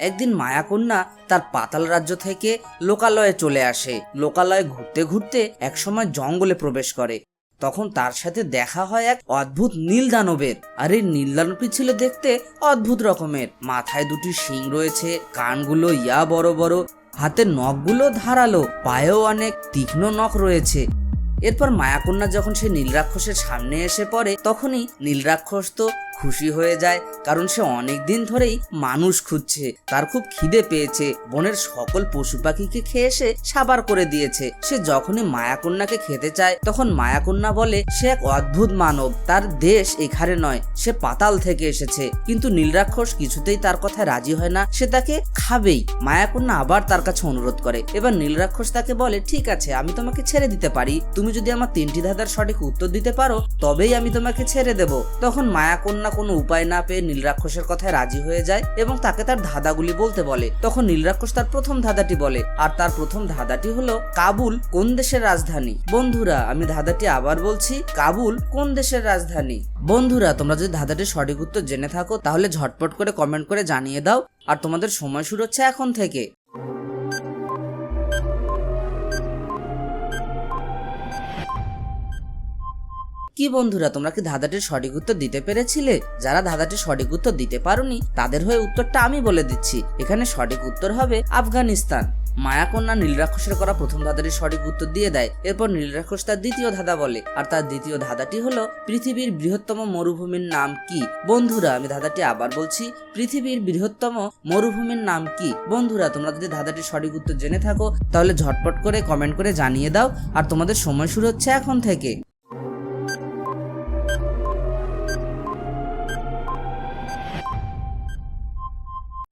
একদিন মায়াকন্যা তার পাতাল রাজ্য থেকে লোকালয়ে চলে আসে। লোকালয়ে ঘুরতে ঘুরতে একসময় জঙ্গলে প্রবেশ করে। তখন তার সাথে দেখা হয় এক অদ্ভুত নীল দানবের আর এই নীল দানবটি ছিল দেখতে অদ্ভুত রকমের। মাথায় দুটি শিং রয়েছে, কানগুলো ইয়া বড় বড়, হাতের নখগুলো ধারালো, পায়েও অনেক তীক্ষ্ণ নখ রয়েছে। এরপর মায়াকন্যা যখন সে নীল রাক্ষসের সামনে এসে পড়ে, তখনই নীল রাক্ষস তো খুশি হয়ে যায়, কারণ সে অনেক দিন ধরেই মানুষ খুঁজছে। তার খুব খিদে পেয়েছে। বনের সকল পশু পাখিকে খেয়ে সে সাবার করে দিয়েছে। সে যখনই মায়াকন্যাকে খেতে চায়, তখন মায়াকন্যা বলে, সে এক অদ্ভুত মানব। তার দেশ এখানে নয়। সে পাতাল থেকে এসেছে। কিন্তু নীলরাক্ষস কিছুতেই তার কথায় রাজি হয় না। সে তাকে খাবেই। মায়াকন্যা আবার তার কাছে অনুরোধ করে। এবার নীলরাক্ষস তাকে বলে, ঠিক আছে, আমি তোমাকে ছেড়ে দিতে পারি। তুমি যদি আমার তিনটি ধাঁধার সঠিক উত্তর দিতে পারো, তবেই আমি তোমাকে ছেড়ে দেব। তখন মায়াকন্যা কোনো উপায় না পেয়ে নীলরাক্ষসের কথায় রাজি হয়ে যায় এবং তাকে তার ধাঁধাগুলি বলতে বলে। তখন নীলরাক্ষস তার প্রথম ধাঁধাটি বলে। আর তার প্রথম ধাঁধাটি হলো, কাবুল কোন দেশের রাজধানী? বন্ধুরা, আমি ধাঁধাটি আবার বলছি, কাবুল কোন দেশের রাজধানী? বন্ধুরা, তোমরা যদি ধাঁধাটির সঠিক উত্তর জেনে থাকো, তাহলে ঝটপট করে কমেন্ট করে জানিয়ে দাও। আর তোমাদের সময় শুরু হচ্ছে এখন থেকে। কি বন্ধুরা, তোমরা কি ধাঁধাটির সঠিক উত্তর দিতে পেরেছিলে? যারা ধাঁধাটির সঠিক উত্তর দিতে পারোনি, তাদের হয়ে উত্তরটা আমি বলে দিচ্ছি। এখানে সঠিক উত্তর হবে আফগানিস্তান। মায়াকন্যা নীলরাক্ষসের করা প্রথম ধাঁধাটির সঠিক উত্তর দিয়ে দেয়। এরপর নীলরাক্ষস তার দ্বিতীয় ধাঁধা বলে। আর তার দ্বিতীয় ধাঁধাটি হলো পৃথিবীর বৃহত্তম মরুভূমির নাম কি? বন্ধুরা, আমি ধাঁধাটি আবার বলছি, পৃথিবীর বৃহত্তম মরুভূমির নাম কি? বন্ধুরা, তোমরা যদি ধাঁধাটির সঠিক উত্তর জেনে থাকো, তাহলে ঝটপট করে কমেন্ট করে জানিয়ে দাও। আর তোমাদের সময় শুরু হচ্ছে এখন থেকে।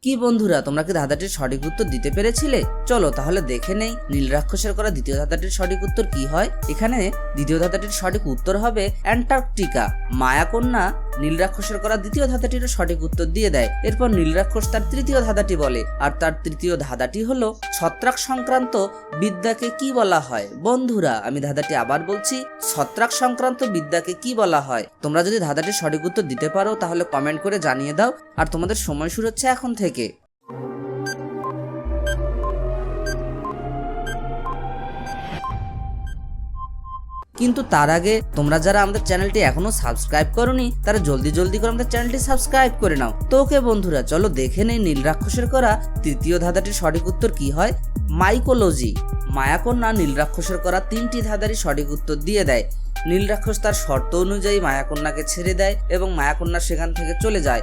কি বন্ধুরা, তোমরা কি ধাঁধাটির সঠিক উত্তর দিতে পেরেছিলে? চলো তাহলে দেখে নেই নীল রাক্ষসের করা দ্বিতীয় ধাঁধাটির সঠিক উত্তর কি হয়? এখানে দ্বিতীয় ধাঁধাটির সঠিক উত্তর হবে অ্যান্টার্কটিকা, মায়াকন্যা নীল রাক্ষসের করা দ্বিতীয় ধাঁধাটিরও সঠিক উত্তর দিয়ে দেয়। এরপর নীলরাক্ষস তার তৃতীয় ধাঁধাটি বলে। আর তার তৃতীয় ধাঁধাটি হলো ছত্রাক সংক্রান্ত বিদ্যাকে কি বলা হয়? বন্ধুরা, আমি ধাঁধাটি আবার বলছি, ছত্রাক সংক্রান্ত বিদ্যাকে কি বলা হয়? তোমরা যদি ধাঁধাটির সঠিক উত্তর দিতে পারো, তাহলে কমেন্ট করে জানিয়ে দাও। আর তোমাদের সময় শুরু হচ্ছে এখন থেকে। কিন্তু তার আগে তোমরা যারা আমাদের চ্যানেলটি এখনও সাবস্ক্রাইব করনি, তারা জলদি জলদি করে আমাদের চ্যানেলটি সাবস্ক্রাইব করে নাও। তো ওকে বন্ধুরা, চলো দেখে নেই নীল রাক্ষসের করা তৃতীয় ধাঁধাটির সঠিক উত্তর কি হয়? মাইকোলজি। মায়াকন্যা নীল রাক্ষসের করা তিনটি ধাঁধারই সঠিক উত্তর দিয়ে দেয়। নীল রাক্ষস তার শর্ত অনুযায়ী মায়াকন্যাকে ছেড়ে দেয় এবং মায়াকন্যা সেখান থেকে চলে যায়।